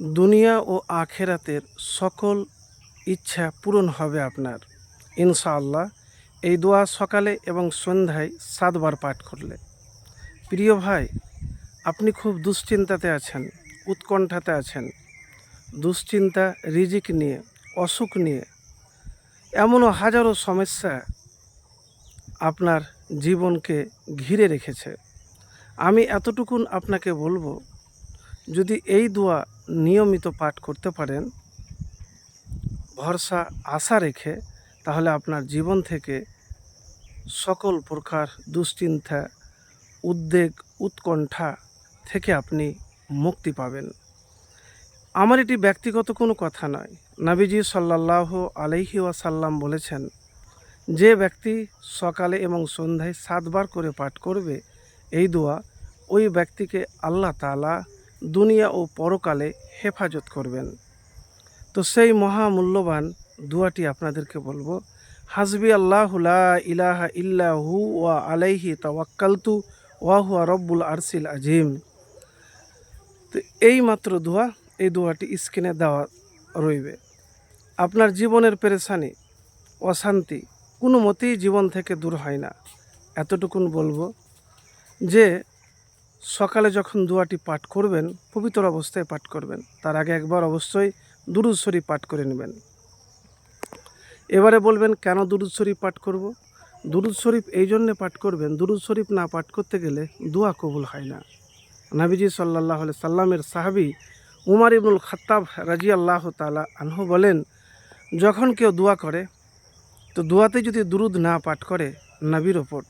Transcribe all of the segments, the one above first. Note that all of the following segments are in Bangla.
দুনিয়া ও আখেরাতের সকল ইচ্ছা পূরণ হবে আপনার। ইনশাআল্লাহ, এই দোয়া সকালে এবং সন্ধ্যায় সাতবার পাঠ করলে। প্রিয় ভাই, আপনি খুব দুশ্চিন্তাতে আছেন, উৎকণ্ঠাতে আছেন। দুশ্চিন্তা, রিজিক নিয়ে, অসুখ নিয়ে, এমনও হাজারো সমস্যা আপনার জীবনকে ঘিরে রেখেছে। আমি এতটুকুন আপনাকে বলব যদি এই দোয়া নিয়মিত পাঠ করতে পারেন, ভরসা, আশা রেখে, তাহলে আপনার জীবন থেকে সকল প্রকার দুশ্চিন্তা, উদ্বেগ, উৎকণ্ঠা থেকে আপনি মুক্তি পাবেন। আমার এটি ব্যক্তিগত কোনো কথা নয়। নাবিজি সাল্লাহ আলাইহি ওয়াসাল্লাম বলেছেন, যে ব্যক্তি সকালে এবং সন্ধ্যায় সাতবার করে পাঠ করবে, এই দোয়া ওই ব্যক্তিকে আল্লাহ তালা দুনিয়া ও পরকালে হেফাজত করবেন। তো সেই মহামূল্যবান দুয়াটি আপনাদেরকে বলব, হাসবি আল্লাহ লা ইলাহা ইল্লাহু ওয়া আলাইহি তাওয়াক্কালতু ওয়া হুয়া রব্বুল আরসিল আজিম। তো এই মাত্র দোয়া, এই দোয়াটি স্ক্রিনে দেওয়া রইবে। আপনার জীবনের পেরেশানি, অশান্তি কোনো মতেই জীবন থেকে দূর হয় না। এতটুকুন বলব যে সকালে যখন দোয়াটি পাঠ করবেন, পবিত্র অবস্থায় পাঠ করবেন। তার আগে একবার অবশ্যই দুরুদ শরীফ পাঠ করে নেবেন। এবারে বলবেন, কেন দুরুদ শরীফ পাঠ করব? দুরুদ শরীফ এই জন্যে পাঠ করবেন, দুরুদ শরীফ না পাঠ করতে গেলে দোয়া কবুল হয় না। নাবিজি সাল্লাহ সাল্লামের সাহাবি উমার ইবনুল খাত্তাব রাজি আল্লাহ তালা আনহু বলেন, যখন কেউ দোয়া করে, তো দোয়াতে যদি দুরুদ না পাঠ করে নাবির ওপর,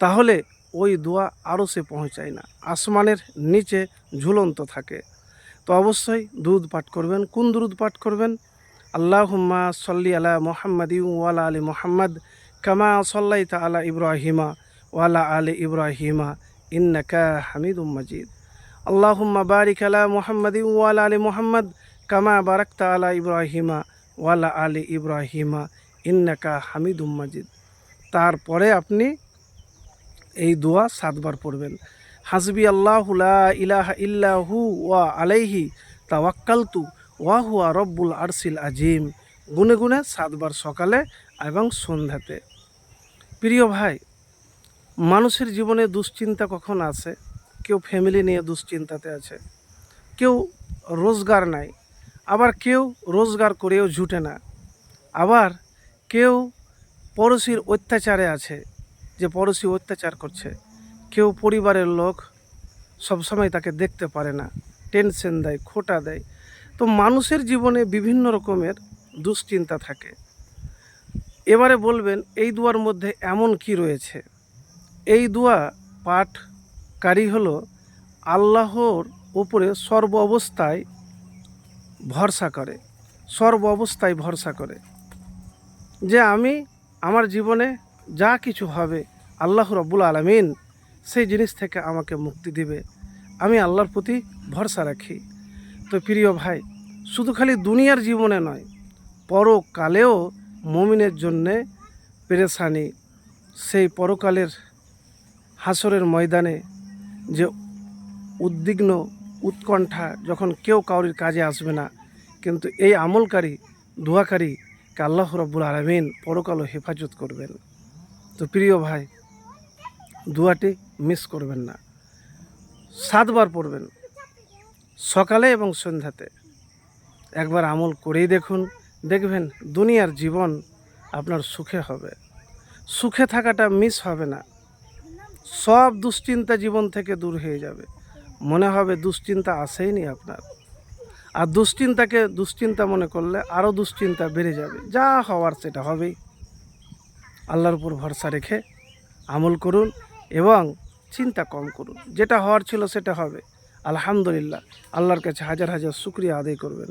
তাহলে ওই দোয়া আরও সে পৌঁছায় না। আসমানের নিচে ঝুলন্ত থাকে। তো অবশ্যই দুধ পাঠ করবেন। কোন দুরুদ পাঠ করবেন? আল্লাহ হুম্মা সল্লি আলা মোহাম্মদ ওয়ালা আলী মোহাম্মদ কামা সল্লাই আলা ইব্রাহিমা ওয়ালা আলী ইব্রাহিমা ইন্নাকা হামিদুম মজিদ। আল্লাহ হুম্মা বারিক আলা মোহাম্মদ ওয়ালা আলী মোহাম্মদ কামা বারাকতা আলা ইব্রাহিমা ওয়ালা আলী ইব্রাহিমা ইন্নাকা হামিদুম মজিদ। তারপরে আপনি এই দোয়া সাতবার পড়বেন। হাসবি আল্লাহ লা ইলাহা ইল্লাহু ওয়া আলাইহি তাওয়াক্কালতু ওয়া হুয়া রব্বুল আরসিল আজিম। গুনে গুনে সাতবার সকালে এবং সন্ধ্যাতে। প্রিয় ভাই, মানুষের জীবনে দুশ্চিন্তা কখন আসে কেউ ফ্যামিলি নিয়ে দুশ্চিন্তাতে আছে। কেউ রোজগার নাই। আবার কেউ রোজগার করেও জুটে না। আবার কেউ পড়োশির অত্যাচারে আছে। যে পড়োশি অত্যাচার করছে। কেউ পরিবারের লোক সবসময় তাকে দেখতে পারে না। টেনশন দেয়, খোটা দেয়। তো মানুষের জীবনে বিভিন্ন রকমের দুশ্চিন্তা থাকে। এবারে বলবেন, এই দুয়ার মধ্যে এমন কি রয়েছে? এই দুয়া পাঠকারী হলো আল্লাহর উপরে সর্ব অবস্থায় ভরসা করে। সর্ব অবস্থায় ভরসা করে যে আমি আমার জীবনে যা কিছু হবে আল্লাহ রব্বুল আলমিন সেই জিনিস থেকে আমাকে মুক্তি দিবে। আমি আল্লাহর প্রতি ভরসা রাখি। তো প্রিয় ভাই, শুধু খালি দুনিয়ার জীবনে নয়, পরকালেও মমিনের জন্যে পেরেশানি, সেই পরকালের হাসরের ময়দানে যে উদ্বিগ্ন উৎকণ্ঠা যখন কেউ কাউরির কাজে আসবে না, কিন্তু এই আমলকারী দোয়াকারী আল্লাহ রব্বুল আলমিন পরকালও হেফাজত করবেন। তো প্রিয় ভাই, দুয়াটি মিস করবেন না। সাতবার পড়বেন, সকালে এবং সন্ধ্যাতে। একবার আমল করেই দেখুন, দেখবেন দুনিয়ার জীবন আপনার সুখে হবে। সুখে থাকাটা মিস হবে না। সব দুশ্চিন্তা জীবন থেকে দূর হয়ে যাবে। মনে হবে দুশ্চিন্তা আসেইনি আপনার। আর দুশ্চিন্তাকে দুশ্চিন্তা মনে করলে আরও দুশ্চিন্তা বেড়ে যাবে। যা হওয়ার সেটা হবেই। আল্লাহর উপর ভরসা রেখে আমল করুন এবং চিন্তা কম করুন। যেটা হওয়ার ছিল সেটা হবে। আলহামদুলিল্লাহ, আল্লাহর কাছে হাজার হাজার শুক্রিয়া আদায় করবেন।